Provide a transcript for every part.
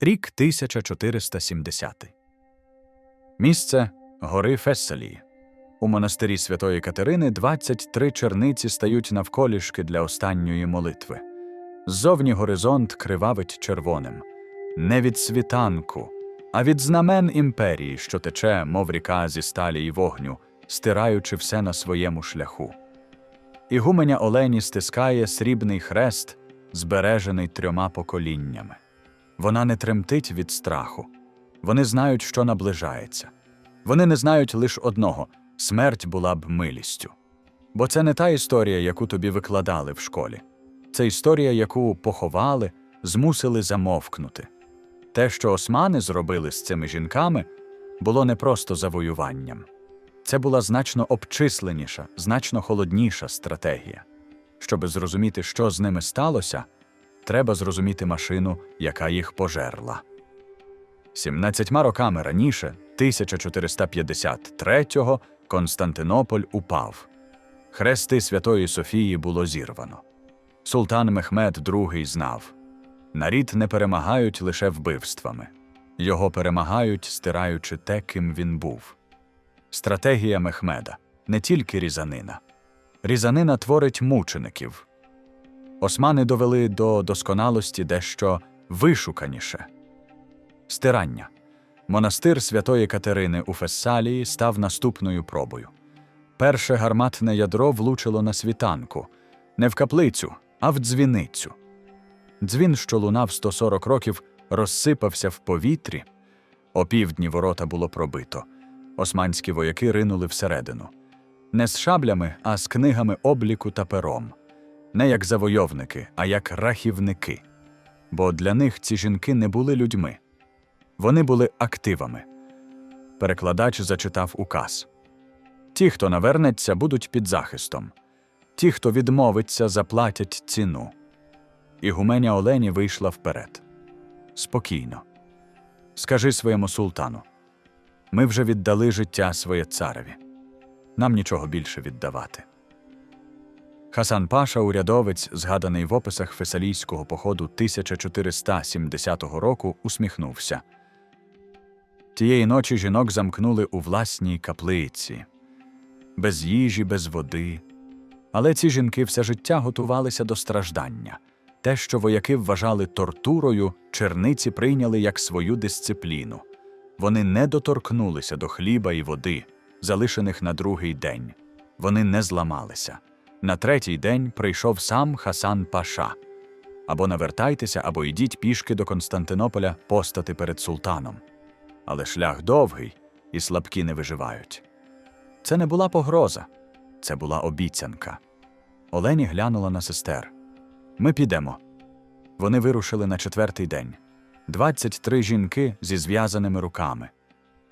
Рік 1470. Місце гори Фессалії. У монастирі Святої Катерини 23 черниці стають навколішки для останньої молитви. Ззовні горизонт кривавить червоним. Не від світанку, а від знамен імперії, що тече, мов ріка зі сталі й вогню, стираючи все на своєму шляху. Ігуменя Олені стискає срібний хрест, збережений трьома поколіннями. Вона не тремтить від страху. Вони знають, що наближається. Вони не знають лише одного смерть була б милістю. Бо це не та історія, яку тобі викладали в школі. Це історія, яку поховали, змусили замовкнути. Те, що османи зробили з цими жінками, було не просто завоюванням. Це була значно обчисленіша, значно холодніша стратегія. Щоби зрозуміти, що з ними сталося, треба зрозуміти машину, яка їх пожерла. 17 роками раніше, 1453-го, Константинополь упав. Хрести Святої Софії було зірвано. Султан Мехмед II знав нарід не перемагають лише вбивствами, його перемагають, стираючи те, ким він був. Стратегія Мехмеда не тільки різанина. Різанина творить мучеників. Османи довели до досконалості дещо вишуканіше. Стирання. Монастир Святої Катерини у Фессалії став наступною пробою. Перше гарматне ядро влучило на світанку, не в каплицю, а в дзвіницю. Дзвін, що лунав 140 років, розсипався в повітрі. Опівдні ворота було пробито. Османські вояки ринули всередину. Не з шаблями, а з книгами обліку та пером. Не як завойовники, а як рахівники. Бо для них ці жінки не були людьми. Вони були активами. Перекладач зачитав указ. Ті, хто навернеться, будуть під захистом. Ті, хто відмовиться, заплатять ціну. Ігуменя Олені вийшла вперед. Спокійно. Скажи своєму султану. Ми вже віддали життя своє цареві. Нам нічого більше віддавати. Хасан Паша, урядовець, згаданий в описах фесалійського походу 1470 року, усміхнувся. Тієї ночі жінок замкнули у власній каплиці, без їжі, без води. Але ці жінки все життя готувалися до страждання. Те, що вояки вважали тортурою, черниці прийняли як свою дисципліну. Вони не доторкнулися до хліба і води, залишених на другий день. Вони не зламалися. На третій день прийшов сам Хасан Паша. Або навертайтеся, або йдіть пішки до Константинополя постати перед султаном. Але шлях довгий, і слабкі не виживають. Це не була погроза, це була обіцянка. Олені глянула на сестер. Ми підемо. Вони вирушили на четвертий день. 23 жінки зі зв'язаними руками.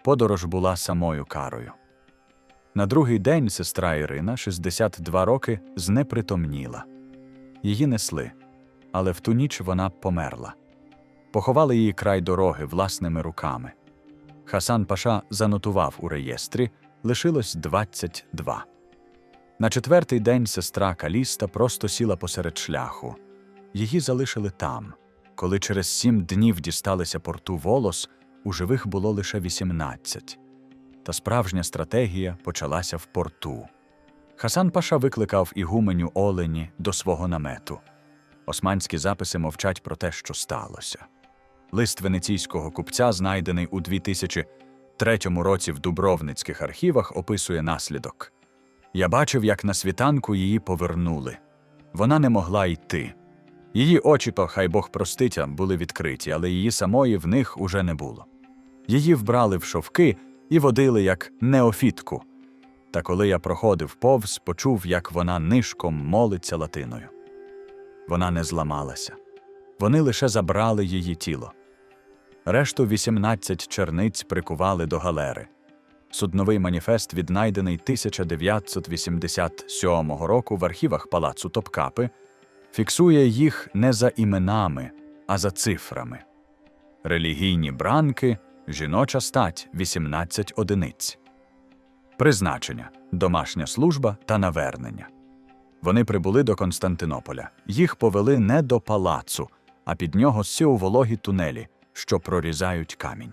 Подорож була самою карою. На другий день сестра Ірина, 62 роки, знепритомніла. Її несли, але в ту ніч вона померла. Поховали її край дороги власними руками. Хасан Паша занотував у реєстрі, лишилось 22. На четвертий день сестра Каліста просто сіла посеред шляху. Її залишили там. Коли через сім днів дісталися порту волос, у живих було лише 18. Та справжня стратегія почалася в порту. Хасан Паша викликав ігуменю Олені до свого намету. Османські записи мовчать про те, що сталося. Лист венеційського купця, знайдений у 2003 році в Дубровницьких архівах, описує наслідок. Я бачив, як на світанку її повернули. Вона не могла йти. Її очі, то хай Бог проститя, були відкриті, але її самої в них уже не було. Її вбрали в шовки і водили як неофітку. Та коли я проходив повз, почув, як вона нишком молиться латиною. Вона не зламалася. Вони лише забрали її тіло. Решту 18 черниць прикували до галери. Судновий маніфест, віднайдений 1987 року в архівах палацу Топкапи, фіксує їх не за іменами, а за цифрами. Релігійні бранки, жіноча стать 18 одиниць. Призначення, домашня служба та навернення. Вони прибули до Константинополя. Їх повели не до палацу, а під нього сі у вологі тунелі, що прорізають камінь.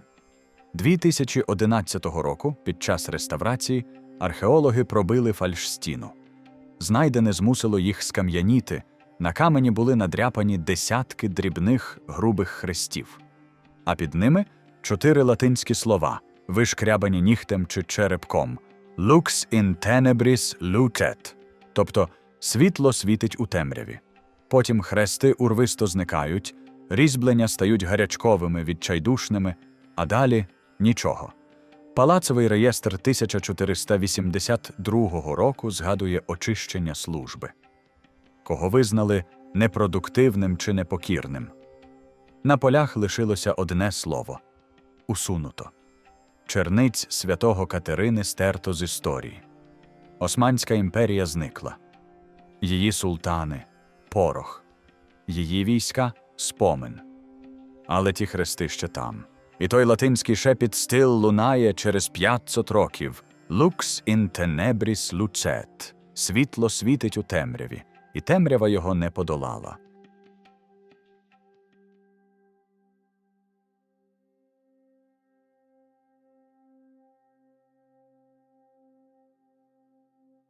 2011 року, під час реставрації, археологи пробили фальшстіну. Знайдене змусило їх скам'яніти, на камені були надряпані десятки дрібних грубих хрестів, а під ними чотири латинські слова, вишкрябані нігтем чи черепком Lux in tenebris lucet, тобто світло світить у темряві. Потім хрести урвисто зникають, різьблення стають гарячковими, відчайдушними, а далі нічого. Палацовий реєстр 1482 року згадує очищення служби, кого визнали непродуктивним чи непокірним. На полях лишилося одне слово усунуто. Черниць святого Катерини стерто з історії. Османська імперія зникла. Її султани порох, її війська спомин. Але ті хрести ще там. І той латинський шепіт стил лунає через 500 років. Lux in tenebris lucet. Світло світить у темряві, і темрява його не подолала.